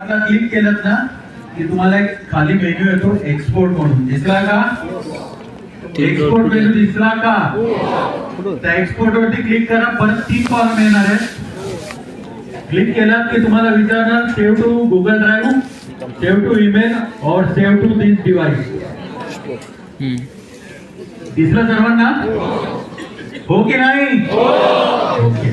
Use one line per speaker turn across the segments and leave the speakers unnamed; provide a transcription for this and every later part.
आता क्लिक केलं ना की तुम्हाला एक खाली मेन्यू येतो एक्सपोर्ट म्हणून. दिसला का? एक्सपोर्ट मेन्यू दिसला का? त्या एक्सपोर्ट वरती क्लिक करा परत तीन कॉलम येणार आहेत. क्लिक केला की तुम्हाला विचारणार save to Google Drive save to email or save to this device दिसलं सर्वांना? हो की नाही? ओके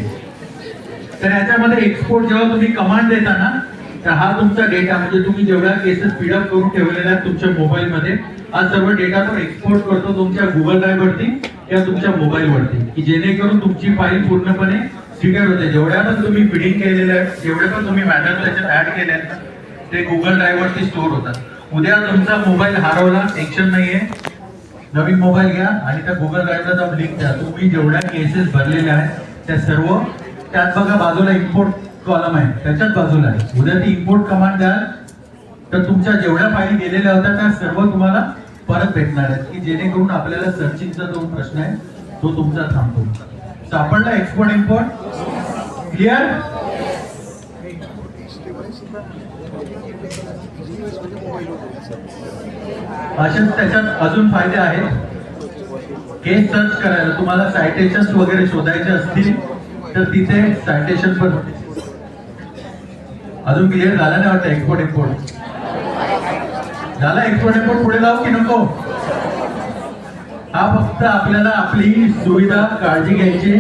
तर याच्यामध्ये एक्सपोर्ट जेव्हा तुम्ही कमांड देता ना तर हा तुमचा डेटा म्हणजे तुम्ही जेवढ्या केसेस स्पीडअप करून ठेवलेल्या आहेत तुमच्या मोबाईलमध्ये हा सर्व डेटा तो एक्सपोर्ट करतो तुमच्या गुगल ड्राईव्ह वरती किंवा तुमच्या मोबाईल वरती. की जेणेकरून तुमची फाईल पूर्णपणे स्वीकार होते. जेवढ्या पण तुम्ही फिडिंग केलेल्या आहेत जेवढे पण तुम्ही मॅटर त्याच्यात ऍड केले आहेत ते गुगल ड्राईव्ह वरती स्टोअर होतात. उद्या तुमचा मोबाईल हरवला टेन्शन नाहीये. नवीन मोबाईल घ्या आणि त्या गुगल ड्राईव्हला जाऊन लिंक द्या. तुम्ही जेवढ्या केसेस भरलेल्या आहेत त्या सर्व त्यात बघा बाजूला इम्पोर्ट कॉलम आहे. त्याच्याच बाजूला आहे. उद्या ती इम्पोर्ट कमांड द्याल तर तुमच्या जेवढ्या फाईली गेलेल्या होत्या त्या सर्व तुम्हाला परत भेटणार आहेत की जेणेकरून आपल्याला सर्चिंगचा जो प्रश्न आहे तो तुमचा थांबतो. सापडला एक्सपोर्ट इम्पोर्ट क्लिअर असेच त्याच्यात अजून फायदे आहेत. केस सर्च करायला तुम्हाला सायटेशन वगैरे शोधायचे असतील तर तिथे सायटेशन पण अजून क्लिअर झाला नाही वाटतं एक्सपोर्ट एक्सपोर्ट झाला एक्सपोर्ट एक्सपोर्ट पुढे जाऊ की नको? हा फक्त आपल्याला आपली सुविधा काळजी घ्यायची.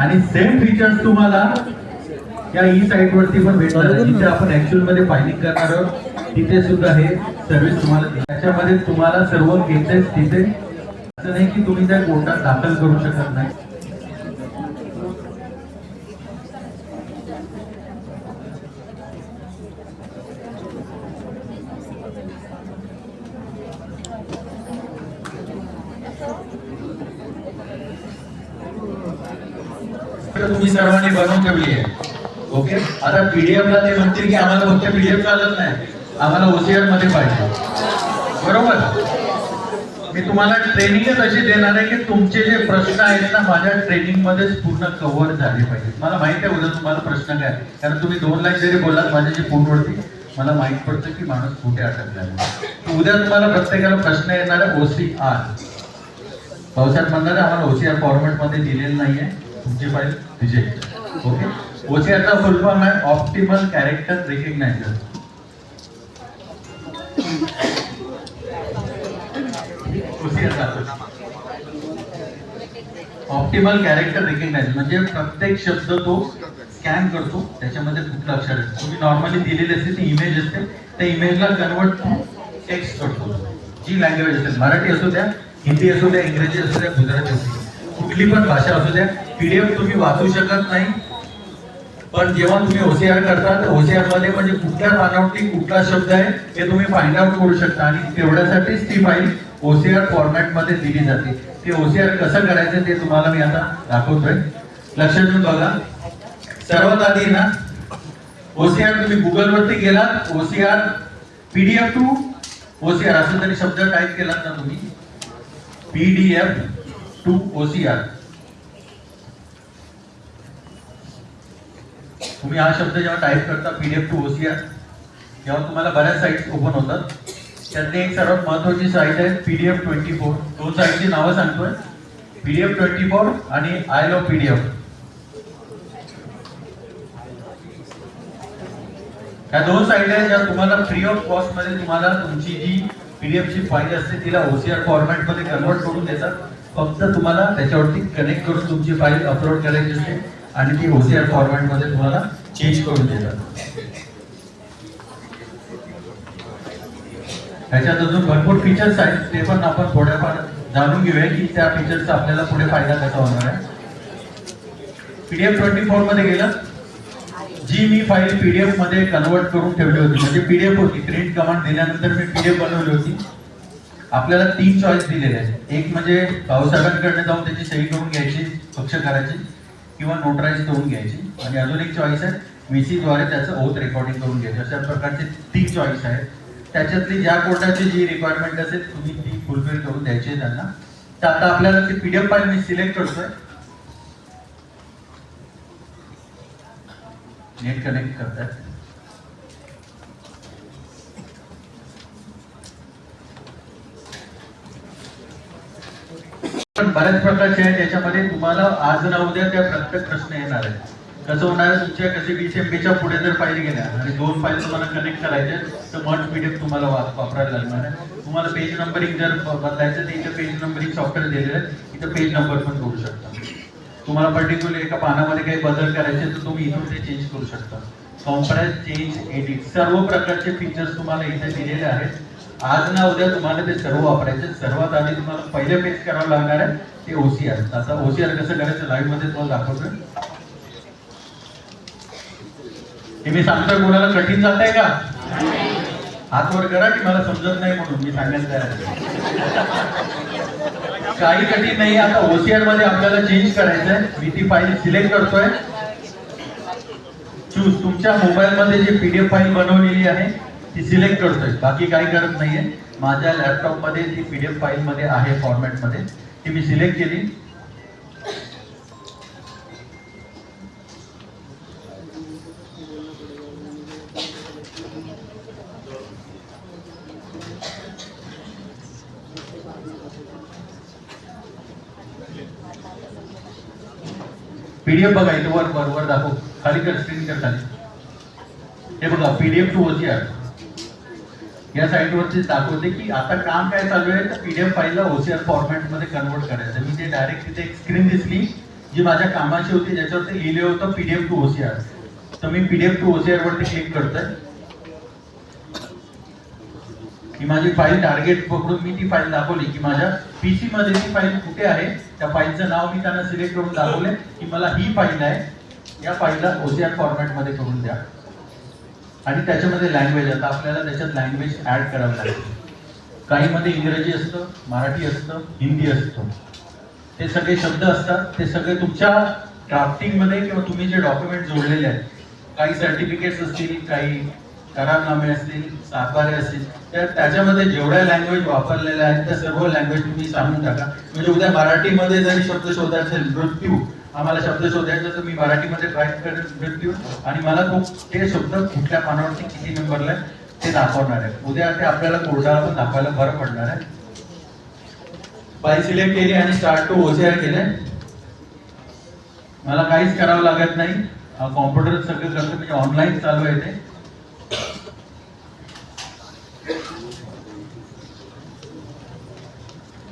आणि सेम फीचर्स तुम्हाला या ई साईट वरती पण भेटणार जिथे आपण ऍक्च्युअलमध्ये फायलिंग करणार आहोत तिथे सुद्धा हे सर्व्हिस तुम्हाला त्याच्यामध्ये तुम्हाला सर्व केसेस तिथे. असं नाही की तुम्ही त्या कोर्टात दाखल करू शकत नाही तर तुम्ही सर्वांनी बनवून ठेवली आहे. ओके आता पीडीएफ ला ते म्हणतील की आम्हाला फक्त पीडीएफ चालत नाही. आम्हाला ओसीआरमध्ये पाहिजे. बरोबर? मी तुम्हाला ट्रेनिंगच अशी देणार आहे की तुमचे जे प्रश्न आहेत ना माझ्या ट्रेनिंग मध्येच पूर्ण कव्हर झाले पाहिजे मला माहिती आहे उद्या तुम्हाला प्रश्न काय कारण तुम्ही दोन लाईन जरी बोलात माझ्याशी फोनवरती मला माहीत पडतं की माणूस कुठे अटकला उद्या तुम्हाला प्रत्येकाला प्रश्न येणार आहे ओसीआर पावसात म्हणणार आम्हाला ओसीआर फॉर्मॅटमध्ये दिलेलं नाहीये. तुमची फाईल रिजेक्ट ओके ओसीआरचा फुल फॉर्म आहे. Optimal character recogniser optimal character recognise म्हणजे प्रत्येक शब्द तो स्कॅन करतो. त्याच्यामध्ये कुठलं अक्षर असतं तुम्ही नॉर्मली दिलेली असते ती इमेज असते त्या इमेजला कन्वर्ट टू टेक्स्ट करतो. जी लँग्वेज असेल मराठी असू द्या हिंदी असू द्या इंग्रजी असू द्या गुजराती असू द्या. कुठली पण भाषा असू द्या पीडीएफ तुम्ही वाचू शकत नाही. पण जेव्हा तुम्ही ओसीआर करता तर ओसीआरमध्ये म्हणजे कुठल्या पानावरती कुठला शब्द आहे हे तुम्ही फाइंड आउट करू शकता. आणि तेवढ्यासाठीच ती फाईल ओसीआर फॉर्मॅटमध्ये दिली जाते. ते ओसीआर कसं करायचं ते तुम्हाला मी आता दाखवतोय. लक्षात घेऊन बघा. सर्वात आधी ना ओसीआर तुम्ही गुगल वरती गेलात. ओसीआर पीडीएफ टू ओसीआर असं तरी शब्द टाईप केलात ना तुम्ही. पीडीएफ टू ओसीआर तुम्ही हा शब्द जेव्हा टाईप करता पीडीएफ टू ओसीआर तेव्हा तुम्हाला बऱ्याच साईट्स ओपन होतात. त्यातली एक सर्वात महत्वाची साईट आहे पीडीएफ ट्वेंटी फोर दोन साईटची नावं सांगतोय. पीडीएफ ट्वेंटी फोर आणि आय लो पीडीएफ या दोन साईट आहेत ज्या तुम्हाला फ्री ऑफ कॉस्टमध्ये तुम्हाला तुमची जी पीडीएफ ची फाईल असते तिला ओसीआर फॉर्मॅटमध्ये कन्वर्ट करून देतात. फक्त तुम्हाला त्याच्यावरती कनेक्ट करून तुमची फाईल अपलोड करायची असते आणि ती ओसीआर फॉर्मॅटमध्ये तुम्हाला चेंज करून देतात. ह्याच्यात अजून भरपूर फीचर्स आहेत ते पण आपण थोड्याफार जाणून घेऊया की त्या फीचरचा आपल्याला पुढे फायदा कसा होणार आहे. पीडीएफ ट्वेंटी फोरमध्ये गेलं. जी मी फाईल पीडीएफमध्ये कन्वर्ट करून ठेवली होती म्हणजे पीडीएफ होती प्रिंट कमांड दिल्यानंतर मी पीडीएफ बनवली होती. आपल्याला तीन चॉईस दिलेले आहेत. एक म्हणजे भाऊसाहेबांकडे जाऊन त्याची सही करून घ्यायची पक्ष करायची किंवा नोटराईज करून घ्यायची. आणि अजून एक चॉईस आहे VC द्वारे त्याचं ओथ रेकॉर्डिंग करून घ्यायचं. अशा प्रकारचे तीन चॉईस आहेत. त्याच्यातली ज्या कोर्टाची जी रिक्वायरमेंट असेल तुम्ही ती फुलफिल करून द्यायची आहे त्यांना. तर आता आपल्याला ते पीडीएफ फाईल मी सिलेक्ट करतोय. नेट कनेक्ट करतात पण बऱ्याच प्रकारचे आहेत. त्याच्यामध्ये तुम्हाला आज ना उद्या त्या प्रत्येक प्रश्न येणार आहे कसं होणार आहे? तुमच्या कसे वीस एमबीच्या पुढे जर फाईल गेल्या आणि दोन फाईल तुम्हाला कनेक्ट करायचे तर मच पीडीएफ तुम्हाला वापरायला लागणार आहे. तुम्हाला पेज नंबरिंग जर बदलायचं तर इथं पेज नंबरिंग सॉफ्टवेअर दिलेलं आहे. इथं पेज नंबर पण करू शकता. तुम्हाला पर्टिक्युलर एका पानामध्ये काही बदल करायचे तर तुम्ही इथून ते चेंज करू शकता. कॉम्प्रेस चेंज एडिट सर्व प्रकारचे फीचर्स तुम्हाला इथे दिलेले आहेत. आज ना उद्या तुम्हाला ते सर्व वापरायचे सर्वात आधी तुम्हाला पहिले पेज करावं लागणार आहे ते ओसीआर आता ओसीआर कसं करायचं? लाईव्हमध्ये तुम्हाला दाखवतोय. हे मी सांगतोय कोणाला कठीण जात आहे का हातवर करा की मला समजत नाही म्हणून मी सांगायला तयार आहे. काही कठीण नाही. आता ओसीआरमध्ये आपल्याला चेंज करायचंय मी ती फाईल सिलेक्ट करतोय. चूज तुमच्या मोबाईल मध्ये जे पीडीएफ फाईल बनवलेली आहे ती सिलेक्ट करतोय. बाकी काही करत नाहीये. माझ्या लॅपटॉपमध्ये ती पीडीएफ फाईल मध्ये आहे फॉर्मॅटमध्ये ती मी सिलेक्ट केली. पीडीएफ बघा इथे वर वर वर दाखव. खाली कर स्क्रीन कर खाली. हे बघा पीडीएफ टू ओसीआर या साईटवरती दाखवते की आता काम काय चालू आहे तर पीडीएफ फाईलला ओसीआर फॉर्मॅटमध्ये कन्वर्ट करायचं. मी ते डायरेक्ट तिथे एक स्क्रीन दिसली जी माझ्या कामाची होती ज्याच्यावरती लिहिले होतं पीडीएफ टू ओसीआर तर मी पीडीएफ टू ओसीआर वरती क्लिक करतोय. ही माझी फाईल टार्गेट पकडून मी ती फाईल दाखवली की माझ्या पीसी मध्ये ती फाईल कुठे आहे त्या फाईलचं नाव मी त्यांना सिलेक्ट करून दाखवले की मला ही फाईल आहे या फाईलला ओसीआर फॉर्मॅटमध्ये करून द्या. आणि त्याच्यामध्ये लँग्वेज आता आपल्याला त्याच्यात लँग्वेज ऍड करावं लागेल. काही मध्ये इंग्रजी असतं मराठी असतं हिंदी असतं. ते सगळे शब्द असतात ते सगळे तुमच्या ड्राफ्टिंगमध्ये किंवा तुम्ही जे डॉक्युमेंट जोडलेले आहेत काही सर्टिफिकेट्स असतील काही करारनामे असतील सातबारे असतील तर त्याच्यामध्ये जेवढ्या लँग्वेज वापरलेल्या आहेत त्या सर्व लँग्वेज तुम्ही सांगून टाका. म्हणजे उद्या मराठीमध्ये जरी शब्द शोधायचा असेल मृत्यू आम्हाला शब्द शोधायचा तर मी मराठीमध्ये ट्राय करेन देऊ आणि मला तो ते शब्द कुठल्या पानावरती किती नंबरला ते दाखवणार आहे उद्या ते आपल्याला कोर्टाला पण दाखवायला बरं पडणार आहे. बाई सिलेक्ट केली आणि स्टार्ट टू ओसीआर केले. मला काहीच करावं लागत नाही. कॉम्प्युटर सगळं करतो म्हणजे ऑनलाईन चालू आहे ते.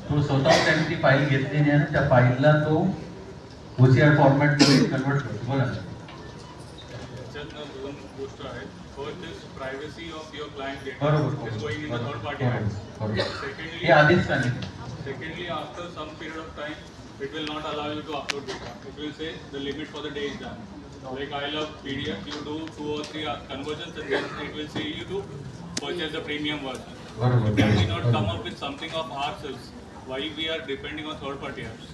तो स्वतः त्यांनी ती फाईल घेतलेली आहे ना त्या फाईलला तो ओसीआर फॉर्मॅटमध्ये कन्वर्ट करतो ना.
त्याच्यातनं दोन गोष्ट आहेत first is privacy of your client data is going in the third party
बरोबर. हे
सेकंडली
आधीच सांगितलं
secondly after some period of time it will not allow you to upload data it will say the limit for the day is done like i love pdf you do two or three uh, conversions and then it will say you to purchase the premium version can we not come up with something of ourselves Wai we are depending on third party apps?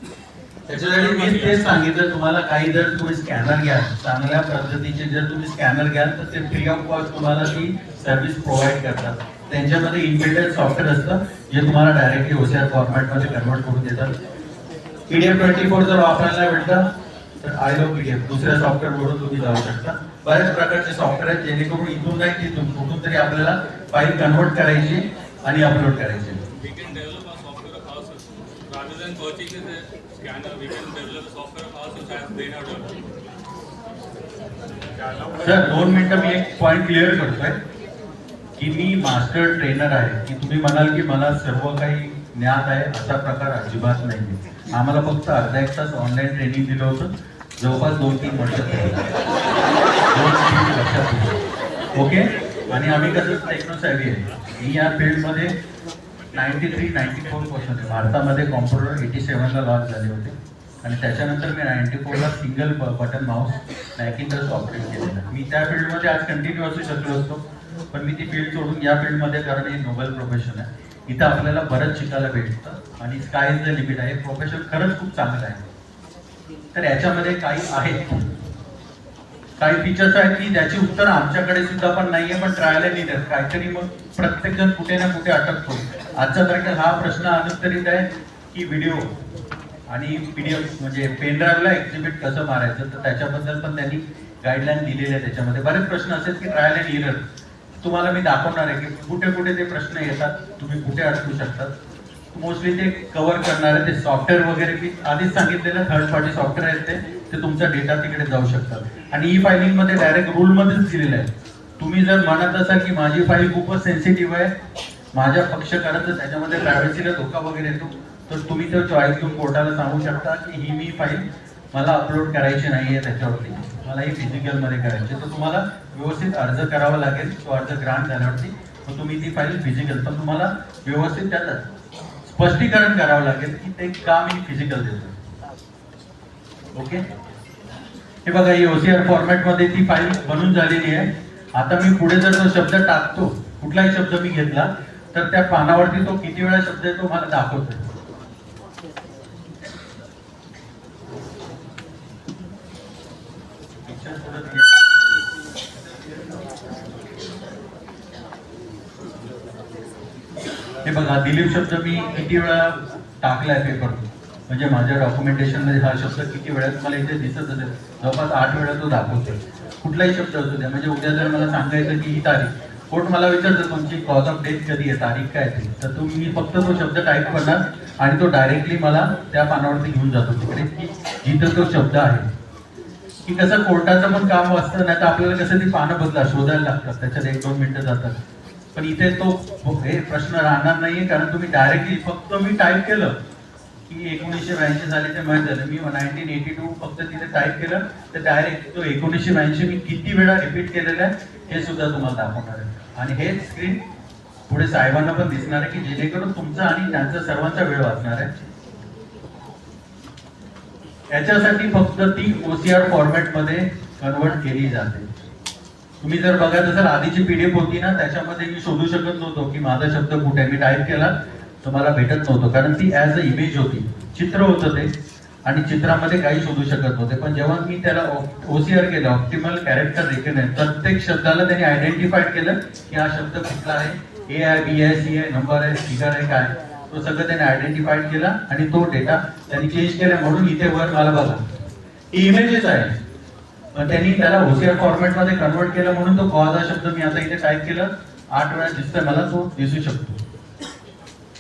त्याच्यासाठी मी तेच सांगितलं तुम्हाला काही जर तुम्ही scanner घ्याल चांगल्या पद्धतीचे जर तुम्ही स्कॅनर घ्याल तर ते फ्री ऑफ कॉस्ट तुम्हाला ती सर्व्हिस प्रोव्हाइड करतात. त्यांच्यामध्ये इनबिल्टेड सॉफ्टवेअर असतं जे तुम्हाला डायरेक्टली ओसीआर फॉर्मॅटमध्ये कन्वर्ट करून देतात. पीडीएफ ट्वेंटी फोर जर वापरायला भेटतं तर आय लो पीडीएफ दुसऱ्या सॉफ्टवेअरवरून तुम्ही जाऊ शकता. बऱ्याच प्रकारचे सॉफ्टवेअर आहेत जेणेकरून इथून नाही तिथून कुठून तरी आपल्याला फाईल कन्वर्ट करायची आणि अपलोड करायची. सर दोन मिनिटं मी एक पॉईंट क्लिअर करतोय की मी मास्टर ट्रेनर आहे. की तुम्ही म्हणाल की मला सर्व काही ज्ञात आहे असा प्रकार अजिबात नाही आम्हाला फक्त अर्धा एक तास ऑनलाईन ट्रेनिंग दिलं होतं. जवळपास दोन तीन वर्ष दोन तीन वर्षात ओके आणि आम्ही कसं टेक्नोसॅव्ही आहे. मी या फील्डमध्ये ninety three ninety four percent भारतामध्ये कॉम्प्युटर एटी सेवनला लॉन्च झाले होते. आणि त्याच्यानंतर मी नाईन्टी फोरला single button mouse Macintosh operate केलेलं. मी त्या फील्डमध्ये आज कंटिन्यू असू शकलो असतो पण मी ती फील्ड सोडून या फील्डमध्ये कारण हे नोबल प्रोफेशन आहे. इथं आपल्याला बरंच शिकायला भेटतं आणि स्काय इज द लिमिट आहे. प्रोफेशन खरंच खूप चांगलं आहे. तर याच्यामध्ये काही आहेत. काही फीचर्स आहेत की ज्याची उत्तर आमच्याकडे सुद्धा पण नाहीये पण ट्रायल नाही देत काहीतरी मग प्रत्येक जण कुठे ना कुठे अटकतो आजच्या तारखेला हा प्रश्न अनुत्तरित आहे की व्हिडिओ आणि पीडीएफ म्हणजे पेन ड्राईव्हला एक्झिबिट कसं मारायचं तर त्याच्याबद्दल पण त्यांनी गाईडलाईन दिलेले आहे त्याच्यामध्ये. बरेच प्रश्न असेल की ट्रायल अँड इरर तुम्हाला मी दाखवणार आहे की कुठे कुठे ते प्रश्न येतात तुम्ही कुठे अडकू शकतात. मोस्टली ते कव्हर करणार आहे ते सॉफ्टवेअर वगैरे मी आधीच सांगितलेलं थर्ड पार्टी सॉफ्टवेअर आहेत ते ते तुमचा डेटा तिकडे जाऊ शकतात. आणि ई फायलिंगमध्ये डायरेक्ट रूलमध्येच दिलेलं आहे. तुम्ही जर म्हणत असाल की माझी फाईल खूपच सेन्सिटिव्ह आहे माझ्या पक्षकाराचं त्याच्यामध्ये प्रायव्हसीला धोका वगैरे येतो तर तुम्ही जर चॉईस घेऊन कोर्टाला सांगू शकता की ही मी फाईल मला अपलोड करायची नाहीये त्याच्यावरती. मला ही फिजिकलमध्ये करायची तर तुम्हाला व्यवस्थित अर्ज करावा लागेल. तो अर्ज ग्रांट झाल्यावरती. मग तुम्ही ती फाईल फिजिकल पण तुम्हाला व्यवस्थित त्यात स्पष्टीकरण करावं लागेल की ते का मी फिजिकल देतो ओके हे बघा ही ओसीआर फॉर्मॅटमध्ये ती फाईल बनून झालेली आहे. आता मी पुढे जर तो शब्द टाकतो कुठलाही शब्द मी घेतला तर त्या पानावरती तो किती वेळा शब्द आहे तो मला दाखवतो हे बघा दिलीप शब्द मी किती वेळा टाकलाय पेपर म्हणजे माझ्या डॉक्युमेंटेशनमध्ये हा शब्द किती वेळात मला इथे दिसत असेल जवळपास आठ वेळा तो दाखवतोय. कुठलाही शब्द असू द्या. म्हणजे उद्या जर मला सांगायचं की ही तारीख कोर्ट मला विचारतं तुमची कॉज ऑफ डेथ कधी आहे तारीख काय ते तर तुम्ही मी फक्त तो शब्द टाईप करणार आणि तो डायरेक्टली मला त्या पानावरती घेऊन जातो तिकडे. की जिथं तो शब्द आहे. की कसं कोर्टाचं पण काम असतं नाही तर आपल्याला कसं ती पानं बदला शोधायला लागतात. त्याच्यात एक दोन मिनटं जातात. पण इथे तो हे प्रश्न राहणार नाहीये कारण तुम्ही डायरेक्टली फक्त मी टाईप केलं की एकोणीसशे ब्याऐंशी साली ते माहीत झालं. मी नाईन्टीन एटी टू फक्त तिथे टाईप केलं तर डायरेक्ट तो एकोणीसशे ब्याऐंशी मी किती वेळा रिपीट केलेला आहे हे सुद्धा तुम्हाला दाखवणार आहे. आणि हे स्क्रीन पुढे साहेबांना पण दिसणार आहे की जेणेकरून तुमचा आणि त्यांचा सर्वांचा वेळ वाचणार आहे. याच्यासाठी फक्त ती ओसीआर फॉर्मॅटमध्ये कन्वर्ट केली जाते. तुम्ही जर बघत असाल आधीची पीडीएफ होती ना त्याच्यामध्ये मी शोधू शकत नव्हतो की माझा शब्द कुठे आहे. मी टाईप केला तर मला भेटत नव्हतं. कारण ती ॲज अ इमेज होती. चित्र होतं ते. आणि चित्रामध्ये काही शोधू शकत नव्हते. पण जेव्हा मी त्याला ओसीआर केलं ऑप्टिमल कॅरेक्टर रिकग्नाइज प्रत्येक शब्दाला त्यांनी आयडेंटिफाईड केलं की हा शब्द कुठला आहे. ए आहे बी आहे सी आहे नंबर आहे फिगर आहे काय तो सगळं त्याने आयडेंटिफाईड केला आणि तो डेटा त्यांनी चेंज केला. म्हणून इथे वर मला बघा. ही इमेजेस आहे पण त्यांनी त्याला ओसीआर फॉर्मॅटमध्ये कन्वर्ट केलं म्हणून तो कॉज हा शब्द मी आता इथे टाईप केलं. आठ वेळा दिसतोय मला तो दिसू शकतो.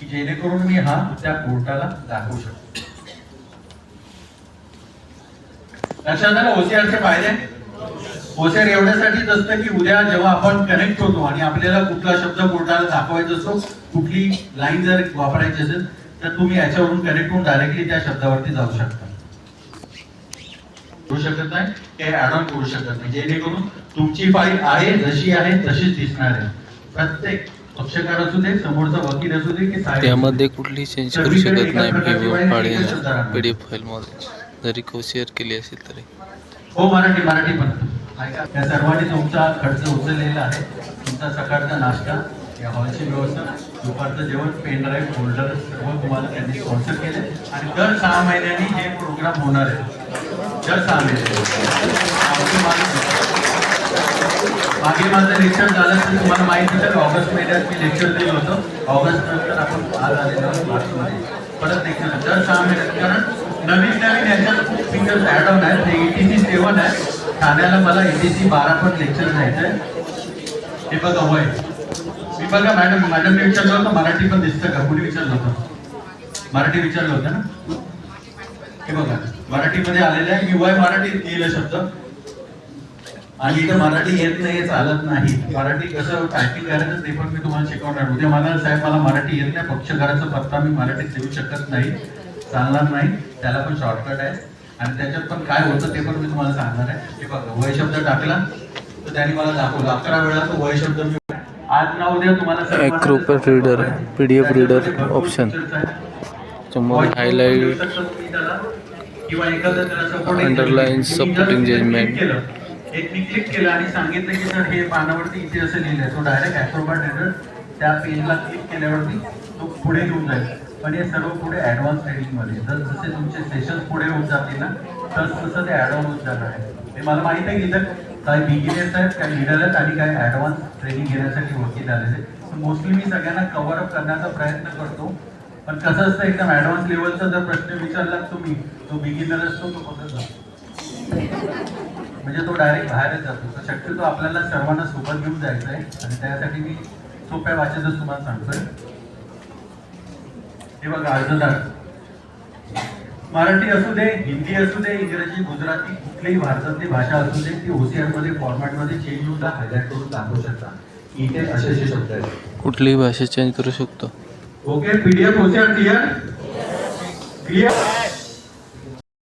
की जेणेकरून मी हा त्या कोर्टाला दाखवू शकतो. लक्षात आलं ओसीआरचे फायदे? ओसीआर एवढ्यासाठीच असतं की उद्या जेव्हा आपण कनेक्ट होतो आणि आपल्याला कुठला शब्द कोर्टाला दाखवायचा असतो कुठली लाईन जर वापरायची असेल तर तुम्ही याच्यावरून कनेक्ट होऊन डायरेक्टली त्या शब्दावरती जाऊ शकता. करू शकत नाही ते ऍड ऑन करू शकत नाही. जेणेकरून तुमची फाईल आहे जशी आहे तशीच दिसणार आहे. प्रत्येक पक्षकार असू दे समोरचा वकील असू दे की.
त्यामध्ये कुठलीही चेंज करू शकत नाही
प्रकारची
पी
फाईल
फाईलमध्ये जरी शेअर केली असेल तरी.
हो मराठी मराठी पण. ऐका त्या सर्वांनी तुमचा खर्च उचललेला आहे. तुमचा सकाळचा नाश्ता या हॉलची व्यवस्था दुपारचं जेवण पेन ड्राईव्ह फोल्डर सर्व तुम्हाला त्यांनी स्पॉन्सर केले आणि दर सहा महिन्यांनी हे प्रोग्राम होणार आहे. दर सहा मागे- माझं लेक्चर झालं तर तुम्हाला माहिती तर ऑगस्ट महिन्यात मी लेक्चर दिलं होतं. ऑगस्ट नंतर आपण आज आलेलो आहोत मार्चमध्ये परत लेक्चर दर सहा महिन्यात कारण नवीन नवीन याच्यात खूप फिंगर्स ऍड ऑन आहेत. ते एटीसी सेवन आहे ठाण्याला मला एटीसी बारा पण लेक्चर जायचं आहे. हे बघा वय. मी बघा मॅडम मॅडमने विचारलं होतं मराठी पण दिसतं का? कुणी विचारलं होतं? मराठी विचारलं होतं ना? हे बघा. मराठीमध्ये आलेलं आहे मी वय मराठीत लिहिलं शब्द. आणि इथं मराठी येत नाही चालत नाही. मराठी कसं टायपिंग करायचं ते पण मी तुम्हाला शिकवणार. उद्या मला साहेब मला मराठी येत नाही. पक्षकाराचा पत्ता मी मराठीत देऊ शकत नाही. चालणार नाही. त्याला पण शॉर्टकट आहे. आणि त्याच्यात पण काय होतं ते पण मी तुम्हाला सांगणार आहे. हे बघा वय शब्द टाकला तर त्यांनी मला दाखवलं. अकरा वेळा तो वय शब्द मी आज ना उद्या तुम्हाला सर्वांना
Acrobat
ते
reader,
आहे.
PDF
किंवा एखादं त्याला
judgment.
click केलं, एक मी क्लिक केलं आणि सांगितलं की सर हे पानावरती इथे असं लिहिलंय तो डायरेक्ट ऍक्रोबॅट रेडर त्या पेजला क्लिक केल्यावरती तो पुढे घेऊन जाईल. पण हे सर्व पुढे ऍडव्हान्स ट्रेनिंगमध्ये. जर जसे तुमचे सेशन पुढे होत जातील ना तस तसं ते ऍडव्हान्स होत जाणार आहे. ते मला माहीत आहे की इथं काही बिगिनर्स आहेत काही लिडर आहेत आणि काही ऍडव्हान्स ट्रेनिंग घेण्यासाठी वकील आलेले मोस्टली मी सगळ्यांना कव्हर अप करण्याचा प्रयत्न करतो. पण कसं असतं एकदम ऍडव्हान्स लेवलचा जर प्रश्न विचारला तुम्ही तो बिगिनर असतो तो बघत जातो. म्हणजे तो डायरेक्ट बाहेरच जातो. तर शक्यतो आपल्याला सर्वांना सोबत घेऊन जायचं आहे. आणि त्यासाठी मी सोप्या भाषेतच तुम्हाला सांगतोय. हे बघा अर्जदार मराठी असू दे हिंदी असू दे इंग्रजी गुजराती कुठलीही भारतातली भाषा असू दे ती ओसीआरमध्ये मध्ये मध्ये चेंज होऊन हायलाईट करून दाखवू शकता. इथे असे असे शब्द आहेत.
कुठलीही भाषा चेंज करू शकतो.
Okay PDF OCR clear clear